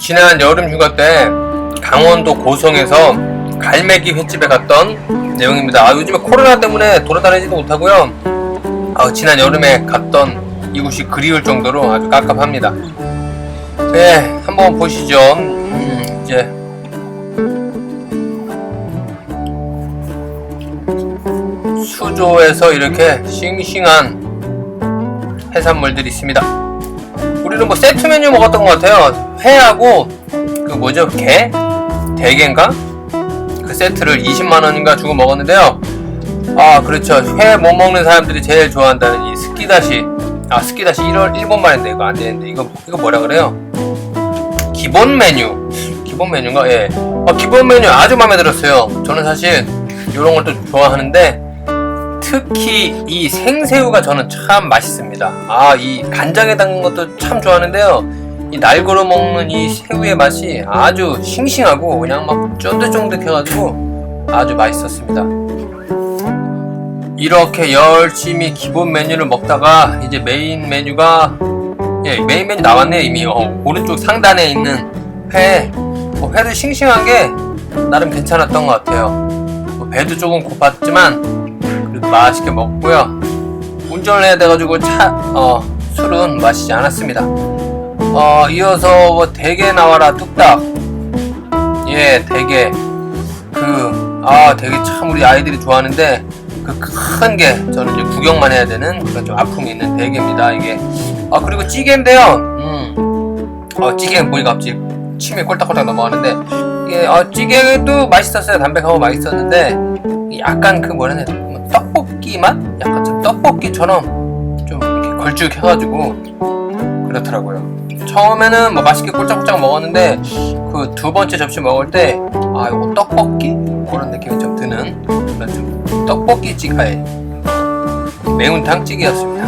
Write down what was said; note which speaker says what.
Speaker 1: 지난 여름 휴가 때 강원도 고성에서 갈매기 횟집에 갔던 내용입니다. 아, 요즘에 코로나 때문에 돌아다니지도 못하고요. 아, 지난 여름에 갔던 이곳이 그리울 정도로 아주 깝깝합니다. 네, 한번 보시죠. 음, 이제 수조에서 이렇게 싱싱한 해산물들이 있습니다. 우리는 뭐 세트 메뉴 먹었던 것 같아요. 회하고 그 뭐죠? 게 대게인가? 그 세트를 20만 원인가 주고 먹었는데요. 아 그렇죠. 회 못 먹는 사람들이 제일 좋아한다는 이 스키다시. 아 스키다시 1월 일본 말인데 이거 안 되는데. 이거 이거 뭐라 그래요? 기본 메뉴. 기본 메뉴인가? 예. 어, 기본 메뉴 아주 마음에 들었어요. 저는 사실 이런 것도 좋아하는데 특히 이 생새우가 저는 참 맛있습니다. 아, 이 간장에 담근 것도 참 좋아하는데요. 이 날고로 먹는 이 새우의 맛이 아주 싱싱하고 그냥 막 쫀득쫀득해가지고 아주 맛있었습니다. 이렇게 열심히 기본 메뉴를 먹다가 이제 메인 메뉴가 예, 메인 메뉴 나왔네요 이미 어, 오른쪽 상단에 있는 회 어, 회도 싱싱한 게 나름 괜찮았던 것 같아요. 뭐 배도 조금 고팠지만 그래도 맛있게 먹고요. 운전을 해야 돼가지고 차, 어, 술은 마시지 않았습니다. 어, 이어서 뭐 대게 나와라 뚝딱. 예, 대게. 그, 아, 되게 참 우리 아이들이 좋아하는데 그 큰 게 저는 이제 구경만 해야 되는 그런 좀 아픔이 있는 대게입니다. 이게. 아, 그리고 찌개인데요. 음. 어, 찌개 보니까 갑자기 침이 꼴딱꼴딱 넘어가는데 이게 어, 찌개도 맛있었어요. 담백하고 맛있었는데 약간 그 뭐라 해야 되나 뭐 떡볶이 맛? 약간 좀 떡볶이처럼 좀 이렇게 걸쭉해가지고 그렇더라고요. 처음에는 뭐 맛있게 꼴짝꼴짝 먹었는데 그 두 번째 접시 먹을 때 아 이거 떡볶이 그런 느낌이 좀 드는 그런 좀 떡볶이 찌가의 매운탕 찌개였습니다.